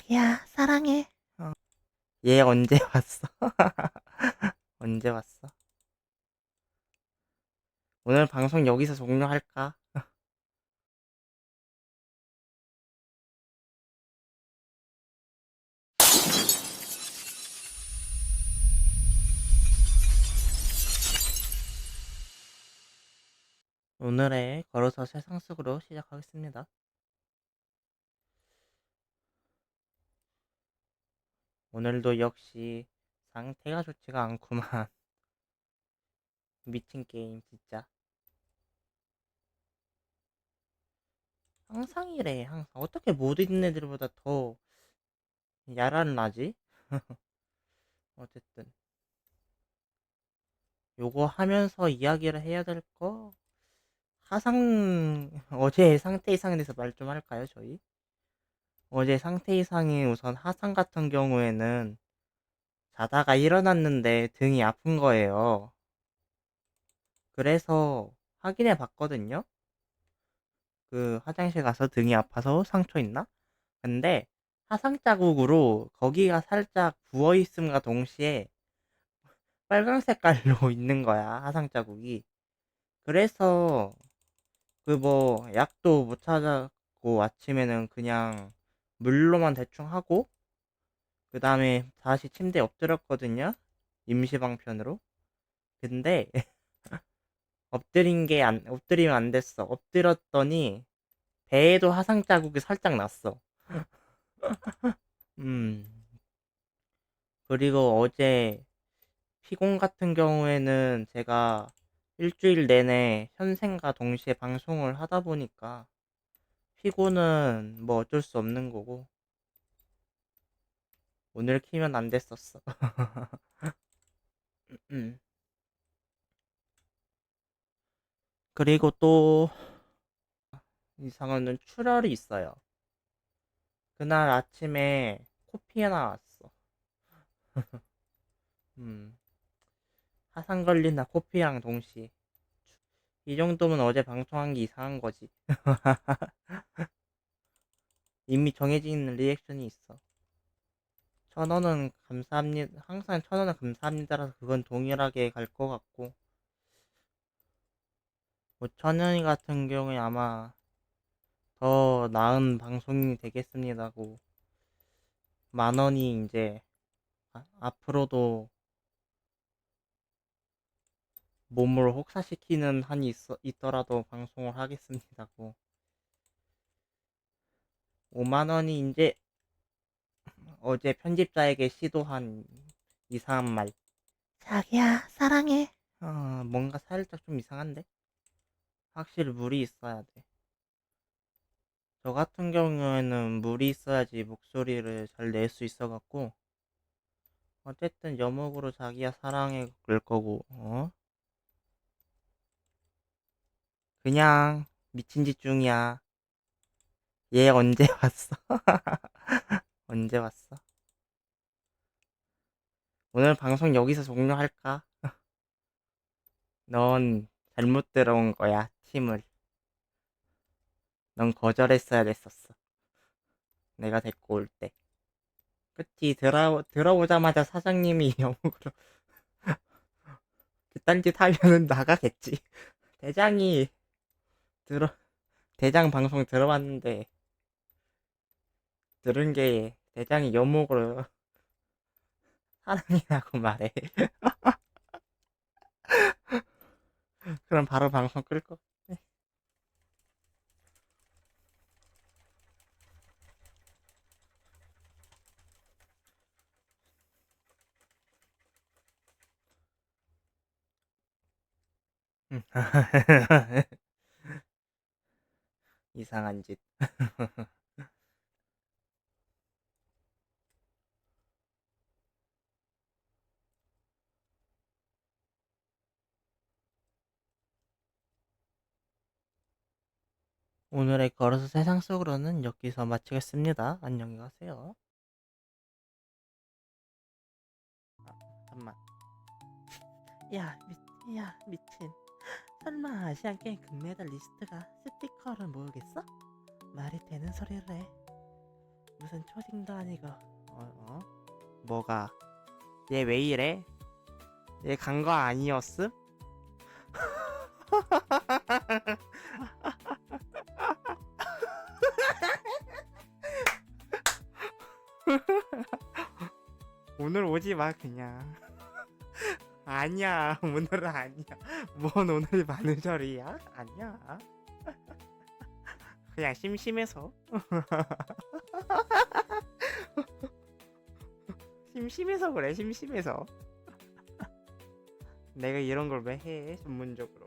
자기야, 사랑해. 얘 언제 왔어? 언제 왔어? 오늘 방송 여기서 종료할까? 오늘의 걸어서 세상 속으로 시작하겠습니다. 오늘도 역시 상태가 좋지가 않구만. 미친 게임 진짜. 항상 이래 항상 어떻게 모든 애들보다 더 야란 나지? 어쨌든 요거 하면서 이야기를 해야 될 거 하상 어제 상태 이상에 대해서 말 좀 할까요 저희? 어제 상태 이상이 우선 하상 같은 경우에는 자다가 일어났는데 등이 아픈 거예요. 그래서 확인해 봤거든요. 그 화장실 가서 등이 아파서 상처 있나? 근데 화상 자국으로 거기가 살짝 부어 있음과 동시에 빨강 색깔로 있는 거야 화상 자국이. 그래서 그 뭐 약도 못 찾았고 아침에는 그냥 물로만 대충 하고 그 다음에 다시 침대에 엎드렸거든요. 임시방편으로. 근데 엎드린 게 안, 엎드리면 안 됐어. 엎드렸더니 배에도 화상 자국이 살짝 났어. 음. 그리고 어제 피곤 같은 경우에는 제가 일주일 내내 현생과 동시에 방송을 하다 보니까 피곤은 뭐 어쩔 수 없는 거고 오늘 키면 안 됐었어. 음. 그리고 또 이상한 출혈이 있어요. 그날 아침에 코피가 나왔어. 음. 화상 걸린다 코피랑 동시에. 이 정도면 어제 방송한 게 이상한 거지. 이미 있는 리액션이 있어. 천 원은 감사합니다. 항상 천 원은 감사합니다라서 그건 동일하게 갈 것 같고. 5천 원이 같은 경우에 아마 더 나은 방송이 되겠습니다고. 만 원이 이제 아- 앞으로도 몸을 혹사시키는 한이 있어, 있더라도 방송을 하겠습니다고. 5만 원이 이제 어제 편집자에게 시도한 이상한 말. 자기야, 사랑해. 아, 뭔가 살짝 좀 이상한데? 확실히 물이 있어야 돼. 저 같은 경우에는 물이 있어야지 목소리를 잘 낼 수 있어갖고. 어쨌든 여목으로 자기야 사랑해 그럴 거고, 어? 그냥 미친 짓 중이야. 얘 언제 왔어? 언제 왔어? 오늘 방송 여기서 종료할까? 넌 잘못 들어온 거야, 팀을. 넌 거절했어야 됐었어. 내가 데리고 올 때. 그치, 들어, 들어오자마자 사장님이 영국으로 그딴 짓 하면은 나가겠지. 대장이 들어, 대장 방송 들어봤는데, 들은 게 대장이 여목으로 사랑이라고 말해. 그럼 바로 방송 끌 거. 이상한 짓. 오늘의 걸어서 세상 속으로는 여기서 마치겠습니다. 안녕히 가세요. 아, 잠깐만. 야, 미, 야, 미친. 설마 아시안 게임 금메달 리스트가 스티커를 모으겠어? 말이 되는 소리를 해. 무슨 초딩도 아니고 어? 어? 뭐가 얘 왜 이래? 얘 간 거 아니었음? 오늘 오지 마 그냥 아니야. 오늘은 아니야. 뭔 오늘 만우절이야? 아니야. 그냥 심심해서. 심심해서 그래 심심해서. 내가 이런 걸 왜 해? 전문적으로